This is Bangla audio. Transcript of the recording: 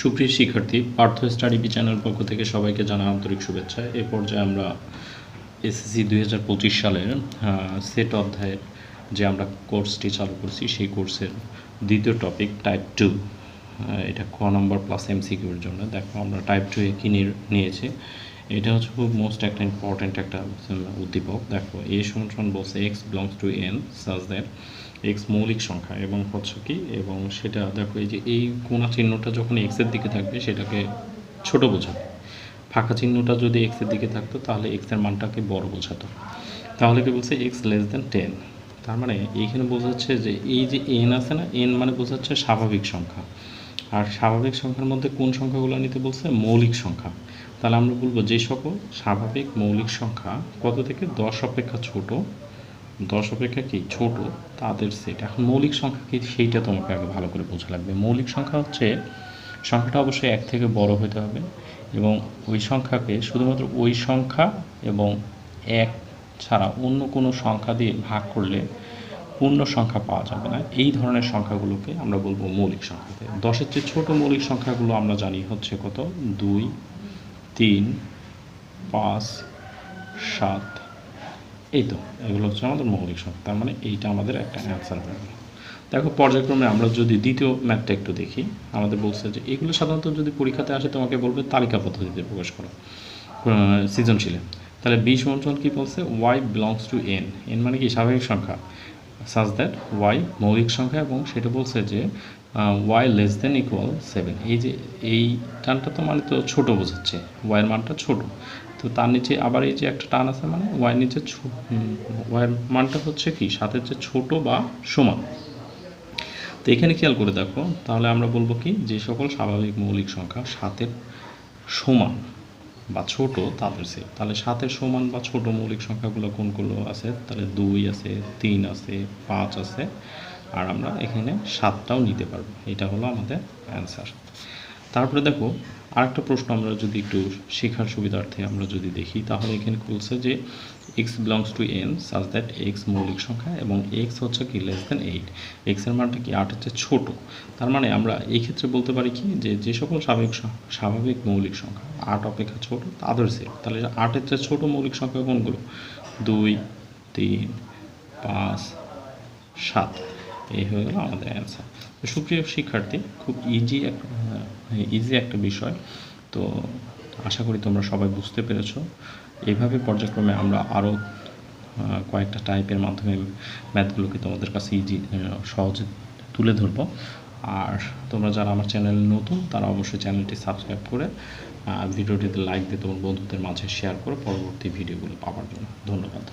সুপ্রিয় শিক্ষার্থী, পার্থ স্টাডি বি চ্যানেল পক্ষ থেকে সবাইকে জানা আন্তরিক শুভেচ্ছা। এ পর্যায়ে আমরা এসএসসি দুই হাজার পঁচিশ সালের সেট অধ্যায়ের যে আমরা কোর্সটি চালু করছি, সেই কোর্সের দ্বিতীয় টপিক টাইপ টু এটা ক নম্বর প্লাস এমসিকিউর জন্য। দেখো, আমরা টাইপ টু এ কী নিয়েছি? এটা হচ্ছে খুব মোস্ট একটা ইম্পর্ট্যান্ট একটা উদ্দীপক। দেখো এ সমান বলছে X belongs to N such that X মৌলিক সংখ্যা এবং হচ্ছে কি, এবং সেটা দেখো এই যে এই কোনা চিহ্নটা যখন এক্সের দিকে থাকবে, সেটাকে ছোট বোঝাবে। ফাঁকা চিহ্নটা যদি এক্সের দিকে থাকতো, তাহলে এক্সের মানটাকে বড় বোঝাতো। তাহলে কি বলছে এক্স লেস দেন টেন তার মানে এইখানে বোঝাচ্ছে যে এই যে এন আছে না এন মানে বোঝাচ্ছে স্বাভাবিক সংখ্যা। আর স্বাভাবিক সংখ্যার মধ্যে কোন সংখ্যাগুলো নিতে বলছে? মৌলিক সংখ্যা। তাহলে আমরা বলব যে সকল স্বাভাবিক মৌলিক সংখ্যা কত থেকে? দশ অপেক্ষা ছোট। দশ অপেক্ষা কি? ছোট। তাদের সেট এখন মৌলিক সংখ্যা কি? সেইটা তোমাকে আগে ভালো করে বোঝা লাগবে। মৌলিক সংখ্যা হচ্ছে, সংখ্যাটা অবশ্যই এক থেকে বড় হতে হবে এবং ওই সংখ্যাকে শুধুমাত্র ওই সংখ্যা এবং এক ছাড়া অন্য কোনো সংখ্যা দিয়ে ভাগ করলে পূর্ণ সংখ্যা পাওয়া যাবে না। এই ধরনের সংখ্যাগুলোকে আমরা বলব মৌলিক সংখ্যাতে। দশের চেয়ে ছোট মৌলিক সংখ্যাগুলো আমরা জানি হচ্ছে কত? দুই, তিন, পাঁচ, সাত। এই তো, এগুলো হচ্ছে আমাদের মৌলিক সংখ্যা। তার মানে এইটা আমাদের একটা অ্যান্সার হয়ে গেল। দেখো, পর্যায়ক্রমে আমরা যদি দ্বিতীয় ম্যাথটা একটু দেখি, আমাদের বলছে যে এগুলো সাধারণত যদি পরীক্ষাতে আসে, তোমাকে বলবে তালিকা পদ্ধতিতে প্রকাশ করো। সৃজনশীলে। তাহলে বিশ মন্ত্রণ কী বলছে? Y belongs to N N মানে কি স্বাভাবিক সংখ্যা। সাজ দ্যাট ওয়াই মৌলিক সংখ্যা এবং সেটা বলছে যে Y less than equal seven এই যে, এই টানটা তো মানে তো ছোটো বোঝাচ্ছে ওয়াইয়ের মানটা ছোট। তো তার নিচে আবার এই যে একটা টান আছে মানে ওয়াইয়ের নিচে ওয়াইয়ের মানটা হচ্ছে কি, সাথে যে ছোট বা সমান। তো এখানে খেয়াল করে দেখো, তাহলে আমরা বলব কি, যে সকল স্বাভাবিক মৌলিক সংখ্যা সাতের সমান। বা ছোট, তাদের সেট তাহলে সাতের সমান বা ছোট মৌলিক সংখ্যাগুলো কোনগুলো আছে? তাহলে দুই আছে, তিন আছে, পাঁচ আছে। আর আমরা এখানে সাতটাও নিতে পারব। এটা হলো আমাদের অ্যান্সার তারপরে দেখো আরেকটা প্রশ্ন আমরা যদি একটু শেখার সুবিধার্থে আমরা যদি দেখি, তাহলে এখানে বলছে যে X belongs to N such that X মৌলিক সংখ্যা এবং এক্স হচ্ছে কি লেস দেন এইট এক্সের মানটা কি আট হচ্ছে ছোট। তার মানে আমরা এই ক্ষেত্রে বলতে পারি কি যে যে সকল স্বাভাবিক স্বাভাবিক মৌলিক সংখ্যা আট অপেক্ষা ছোট, তাদের সেট তাহলে আটের চেয়ে ছোট মৌলিক সংখ্যা কোনগুলো? দুই, তিন, পাঁচ, সাত। এই হয়ে গেল আমাদের অ্যান্সার সুপ্রিয় শিক্ষার্থী, খুব ইজি একটা ইজি একটা বিষয়। তো আশা করি তোমরা সবাই বুঝতে পেরেছ। এইভাবে পর্যায়ক্রমে আমরা আরও কয়েকটা টাইপের মাধ্যমে ম্যাথগুলোকে তোমাদের কাছে ইজি সহজে তুলে ধরবো। আর তোমরা যারা আমার চ্যানেল নতুন, তারা অবশ্যই চ্যানেলটি সাবস্ক্রাইব করে ভিডিওটিতে লাইক দিয়ে তোমার বন্ধুদের মাঝে শেয়ার করে পরবর্তী ভিডিওগুলো পাওয়ার জন্য। ধন্যবাদ।